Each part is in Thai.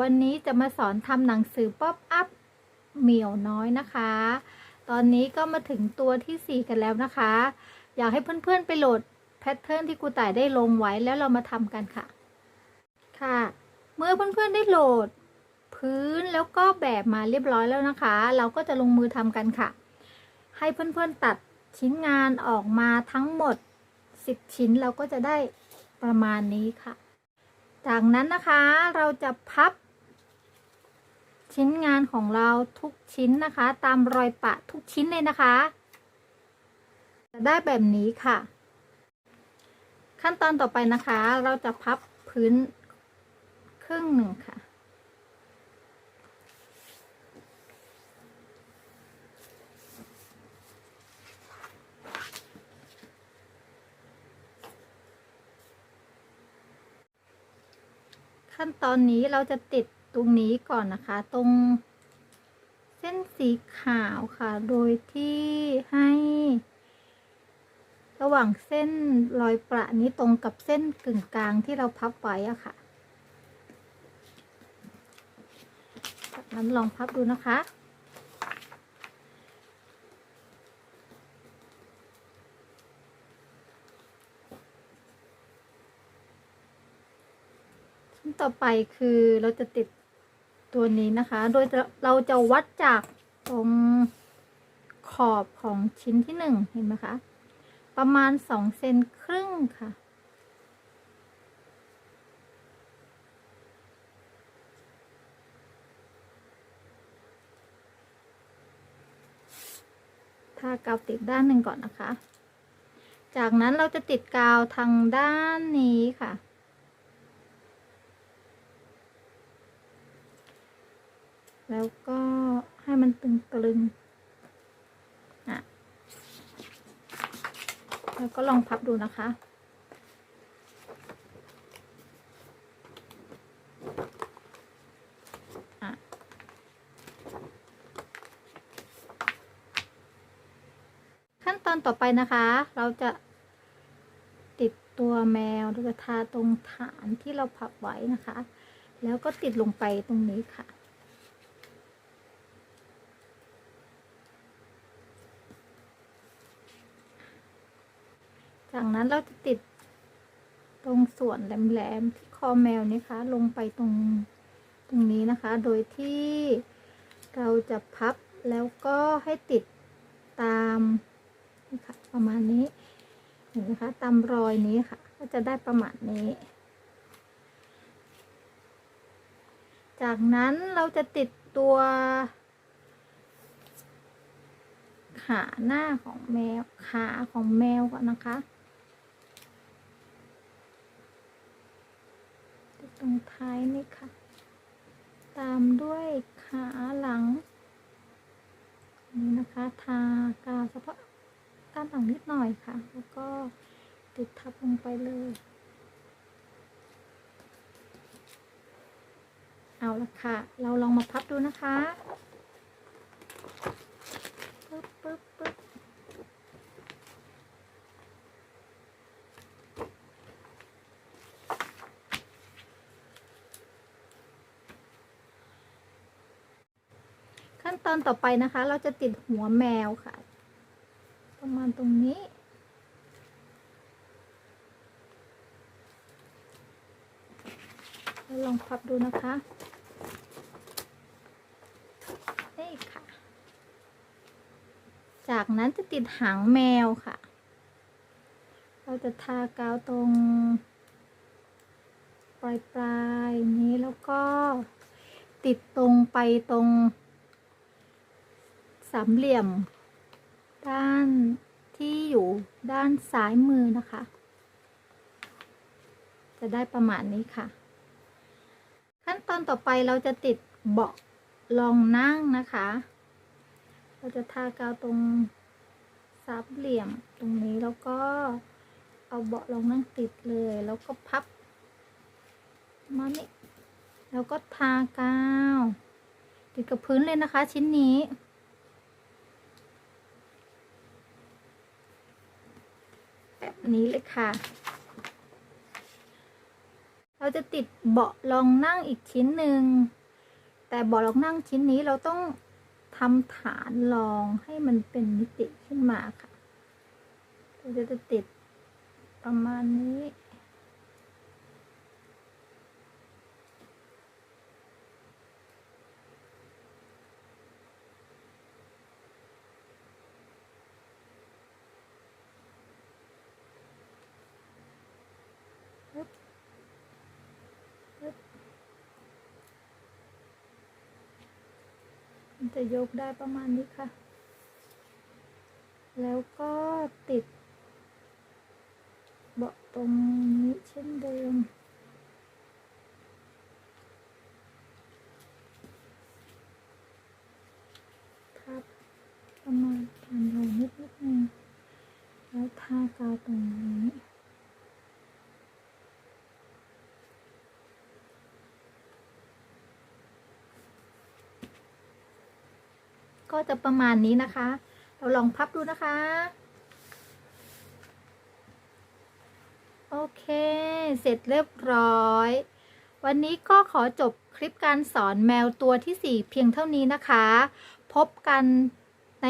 วันนี้จะมาสอนทำหนังสือป๊อปอัพเหมียวน้อยนะคะ ตอนนี้ก็มาถึงตัวที่ 4 กันแล้วนะคะ อยากให้เพื่อนๆไปโหลดแพทเทิร์นที่ครูต่ายได้ลงไว้แล้วเรามาทำกันค่ะ ค่ะ เมื่อเพื่อนๆได้โหลด พื้นแล้วก็แบบมาเรียบร้อยแล้วนะคะ เราก็จะลงมือทำกันค่ะ ให้เพื่อนๆตัดชิ้นงานออกมาทั้งหมด 10 ชิ้นเราก็จะได้ประมาณนี้ค่ะ จากนั้นนะคะเราจะพับ ชิ้นงานของเราทุกชิ้นนะคะ ตามรอยปะทุกชิ้นเลยนะคะ จะได้แบบนี้ค่ะ ขั้นตอนต่อไปนะคะ เราจะพับพื้นครึ่งหนึ่งค่ะ ขั้นตอนนี้เราจะติดตรงนี้ก่อนนะคะ ตรงเส้นสีขาวค่ะ โดยที่ให้ ระหว่างเส้นรอยประนี้ตรงกับเส้นกึ่งกลางที่เราพับไว้อะค่ะจากนั้นลองพับดูนะคะ ต่อไปคือเราจะติดตัวนี้นะคะ โดยเราจะวัดจากตรงขอบของชิ้นที่หนึ่งเห็นไหมคะ ประมาณสองเซนครึ่งค่ะทากาวติดด้านหนึ่งก่อนนะคะ จากนั้นเราจะติดกาวทางด้านนี้ค่ะ แล้วก็ให้มันตึงตรึงอะแล้วก็ลองพับดูนะคะอะขั้นตอนต่อไปนะคะ เราจะติดตัวแมวเราจะทาตรงฐานที่เราพับไว้นะคะ แล้วก็ติดลงไปตรงนี้ค่ะ จากนั้นเราจะติดตรงส่วนแหลมๆที่คอแมวนี่คะลงไปตรงตรงนี้นะคะ โดยที่เราจะพับแล้วก็ให้ติดตามนี่ค่ะประมาณนี้เห็นไหมคะตามรอยนี้ค่ะ ก็จะได้ประมาณนี้ จากนั้นเราจะติดตัวขาหน้าของแมวขาของแมวก่อนนะคะ ตรงท้ายนี่ค่ะ ตามด้วยขาหลัง นี่นะคะ ทากาวเฉพาะด้านหลังนิดหน่อยค่ะ แล้วก็ติดทับลงไปเลย เอาละค่ะ เราลองมาพับดูนะคะปึ๊บปึ๊บปึ๊บ อนต่อไปนะคะ เราจะติดหัวแมวค่ะ ประมาณตรงนี้ ลองพับดูนะคะนี่ค่ะ จากนั้นจะติดหางแมวค่ะ เราจะทากาวตรง ปลายปลายนี้แล้วก็ติดตรงไปตรง สามเหลี่ยม ด้านที่อยู่ด้านซ้ายมือนะคะ จะได้ประมาณนี้ค่ะ ขั้นตอนต่อไปเราจะติดเบาะรองนั่งนะคะ เราจะทากาวตรงสามเหลี่ยมตรงนี้แล้วก็เอาเบาะรองนั่งติดเลย แล้วก็พับมานี่แล้วก็ทากาว ติดกับพื้นเลยนะคะชิ้นนี้ แบบ นี้เลยค่ะ เราจะติดเบาะรองนั่งอีกชิ้นหนึ่ง แต่เบาะรองนั่งชิ้นนี้เราต้องทำฐานรองให้มันเป็นมิติขึ้นมาค่ะ เราจะติดประมาณนี้ จะยกได้ประมาณนี้ค่ะ แล้วก็ติด เบาะตรงนี้เช่นเดิม ครับประมาณพันโลนิดนิดนึงแล้วทากาวตรงนี้ ก็จะประมาณนี้นะคะ เราลองพับดูนะคะ โอเค เสร็จเรียบร้อย วันนี้ก็ขอจบคลิปการสอนแมวตัวที่ 4 เพียงเท่านี้นะคะ พบกันใน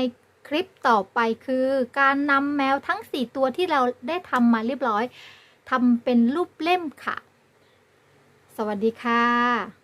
คลิปต่อไปคือการนำแมวทั้ง 4 ตัวที่เราได้ทำมาเรียบร้อยทำเป็นรูปเล่มค่ะ สวัสดีค่ะ